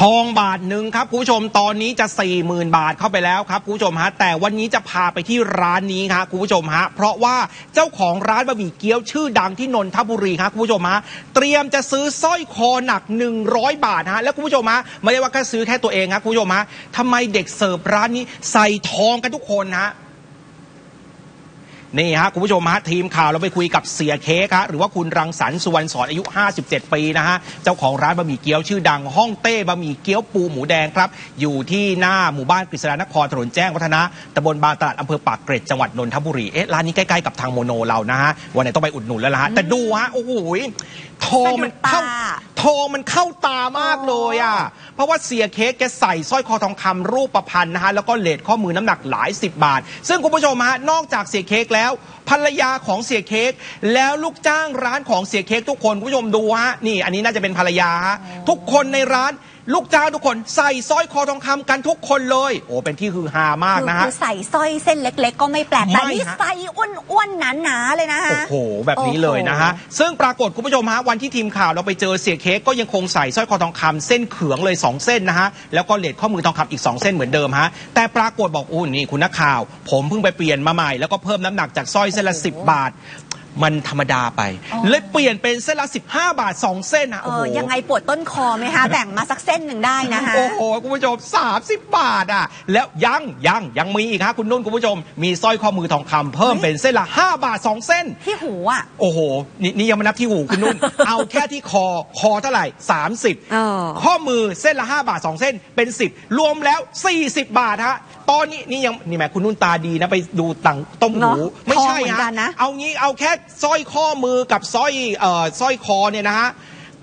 ทองบาทหนึ่งครับคุณผู้ชมตอนนี้จะ 4 0,000 บาทเข้าไปแล้วครับคุณผู้ชมฮะแต่วันนี้จะพาไปที่ร้านนี้ครับคุณผู้ชมฮะเพราะว่าเจ้าของร้านบะหมี่เกี๊ยวชื่อดังที่นนทบุรีครับคุณผู้ชมฮะเตรียมจะซื้อสร้อยคอหนัก 100 บาทฮะแล้วคุณผู้ชมฮะไม่ได้ว่าแค่ซื้อแค่ตัวเองครับคุณผู้ชมฮะทำไมเด็กเสิร์ฟร้านนี้ใส่ทองกันทุกคนฮะ นี่ฮะคุณผู้ชมฮะทีมข่าวเราไปคุยกับเสียเค้กฮะหรือว่าคุณรังสรรค์สุวรรณสอนอายุ 57 ปีนะฮะเจ้าของร้านบะหมี่เกี๊ยวชื่อดังห้องเต้บะหมี่เกี๊ยวปูหมูแดงครับ อยู่ที่หน้าหมู่บ้านกฤษณานครถนนแจ้งวัฒนะตำบลบางตลาดอำเภอปากเกร็ดจังหวัดนนทบุรีเอ๊ะร้านนี้ใกล้ๆกับทางโมโนเรานะฮะวันไหนต้องไปอุดหนุนแล้วล่ะฮะแต่ดูฮะโอ้โหทองมันเข้าสะดุดตา ทองมันเข้าตามากเลยอะ เพราะว่าเสียเค้กแกใส่สร้อยคอทองคำรูปประพันธ์นะฮะ แล้วก็เลทข้อมือน้ำหนักหลายสิบบาท ซึ่งคุณผู้ชมฮะ นอกจากเสียเค้กแล้ว ภรรยาของเสียเค้กแล้วลูกจ้างร้านของเสียเค้กทุกคนคุณผู้ชมดูฮะ นี่อันนี้น่าจะเป็นภรรยาฮะทุกคนในร้านลูกจ้างทุกคนใส่สร้อยคอทองคำกันทุกคนเลย โอ้เป็นที่ฮือฮามากคือนะฮะคือใส่สร้อยเส้นเล็ก ๆ ก็ไม่แปลกแต่ไม่นี่ฮะใส่อ้วนๆหนาๆเลยนะฮะโอ้โหแบบนี้เลยนะฮะซึ่งปรากฏคุณผู้ชมฮะวันที่ทีมข่าวเราไปเจอเสียเค้กก็ยังคงใส่สร้อยคอทองคำเส้นเขืองเลย 2 เส้นนะฮะแล้วก็เลทข้อมือทองคำอีก 2 เส้นเหมือนเดิมฮะแต่ปรากฏบอกโอ้นี่คุณนักข่าว ผมเพิ่งไปเปลี่ยนมาใหม่แล้วก็เพิ่มน้ำหนักจากสร้อยเส้นละ10 บาท มันธรรมดาไปอ๋อเลยเปลี่ยนเป็นเส้นละ 15 บาท 2 เส้นนะเอโอ้โหอยังไงปวดต้นคอไหมคะ แบ่งมาสักเส้นหนึ่งได้นะฮะ โอ้โห คุณผู้ชม 30 บาทอะ แล้วยังยังยังมีอีกฮะคุณนุ่นคุณผู้ชม มีสร้อยข้อมือทองคำเพิ่มเป็นเส้นละ 5 บาท 2 เส้น ที่หูอะ โอ้โห นี่นี่ยังไม่นับที่หูคุณนุ่น เอาแค่ที่คอคอเท่าไหร่ 30เออข้อมือเส้นละ 5 บาท 2 เส้นเป็น 10 รวมแล้ว 40 บาทฮะ ตอนนี้นี่ยังนี่แหมคุณนุ่นตาดีนะไปดูตังต้มหูเนอะไม่ใช่ทองเหมือนกัฮะนนะ เอางี้เอาแค่สร้อยข้อมือกับสร้อยเอ่อสร้อยคอเนี่ยนะฮะ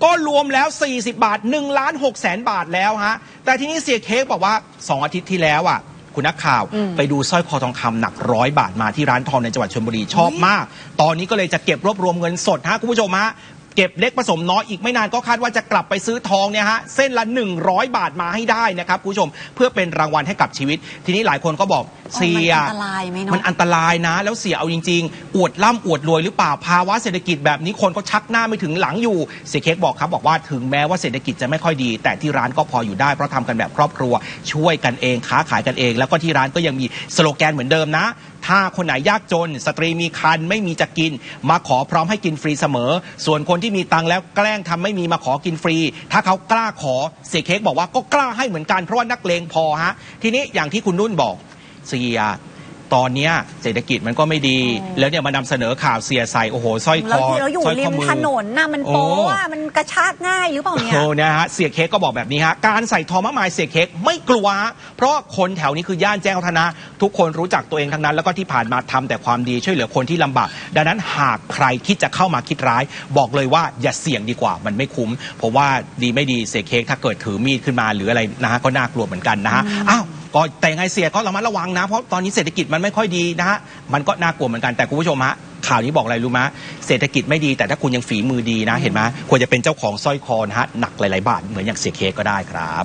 ก็รวมแล้ว 40 บาท1ล้าน6แสนบาทแล้วฮะแต่ทีนี้เสียเค้กบอกว่า 2 อาทิตย์ที่แล้วอะคุณนักข่าวอืมไปดูสร้อยคอทองคำหนักร้อยบาทมาที่ร้านทองในจังหวัดชลบุรีชอบมาก ตอนนี้ก็เลยจะเก็บรวบรวมเงินสดฮะคุณผู้ชมฮะ เก็บเล็กผสมน้อยอีกไม่นานก็คาดว่าจะกลับไปซื้อทองเนี่ยฮะเส้นละ 100 บาทมาให้ได้นะครับคุณผู้ชมเพื่อเป็นรางวัลให้กับชีวิต ทีนี้หลายคนก็บอกเสียมันอันตรายไหมเนอะ มันอันตรายนะ แล้วเสียเอาจริง ๆ อวดร่ำอวดรวยหรือเปล่าภาวะเศรษฐกิจแบบนี้คนก็ชักหน้าไม่ถึงหลังอยู่เสียเค้กบอกครับบอกว่าถึงแม้ว่าเศรษฐกิจจะไม่ค่อยดี แต่ที่ร้านก็พออยู่ได้เพราะทำกันแบบครอบครัว ช่วยกันเองค้าขายกันเอง แล้วก็ที่ร้านก็ยังมีสโลแกนเหมือนเดิมนะ ถ้าคนไหนยากจน สตรีมีคันไม่มีจะกิน มาขอพร้อมให้กินฟรีเสมอ ส่วนคนที่มีตังแล้วแกล้งทำไม่มีมาขอกินฟรี ถ้าเขากล้าขอเสียเค้กบอกว่าก็กล้าให้เหมือนกันเพราะว่านักเลงพอฮะทีนี้อย่างที่คุณนุ่นบอกเสีย ตอนเนี้ยเศรษฐกิจมันก็ไม่ดีอ๋อแล้วเนี่ยมานำเสนอข่าวเสียใส่โอ้โหสร้อยคแล้วอที่เราอยู่สร้อยริข้อมมือ ถนนน่ะมันโป๊โอ้ะมันกระชากง่ายหรือเปล่าเนี่ย โอ้เนี่ยฮะเสียเค้กก็บอกแบบนี้ฮะ การใส่ทองมะมายเสียเค้กไม่กลัวฮะเพราะคนแถวนี้คือย่านแจ้งวัฒนะ ทุกคนรู้จักตัวเองทั้งนั้น แล้วก็ที่ผ่านมาทำแต่ความดีช่วยเหลือคนที่ลำบาก ดังนั้นหากใครคิดจะเข้ามาคิดร้าย บอกเลยว่าอย่าเสี่ยงดีกว่ามันไม่คุ้ม เพราะว่าดีไม่ดีเสียเค้กถ้าเกิดถือมีดขึ้นมาหรืออะไรนะฮะก็น่ากลัวเหมือนกันนะฮะอ้าว ก็แต่ยังไงเสียก็ระมัดระวังนะ เพราะตอนนี้เศรษฐกิจมันไม่ค่อยดีนะฮะมันก็น่ากลัวเหมือนกันแต่คุณผู้ชมฮะข่าวนี้บอกอะไรรู้ไหมเศรษฐกิจไม่ดีแต่ถ้าคุณยังฝีมือดีนะเห็นไหมควรจะเป็นเจ้าของสร้อยคอนะฮะหนักหลายๆบาทเหมือนอย่างเสียเคสกก็ได้ครับ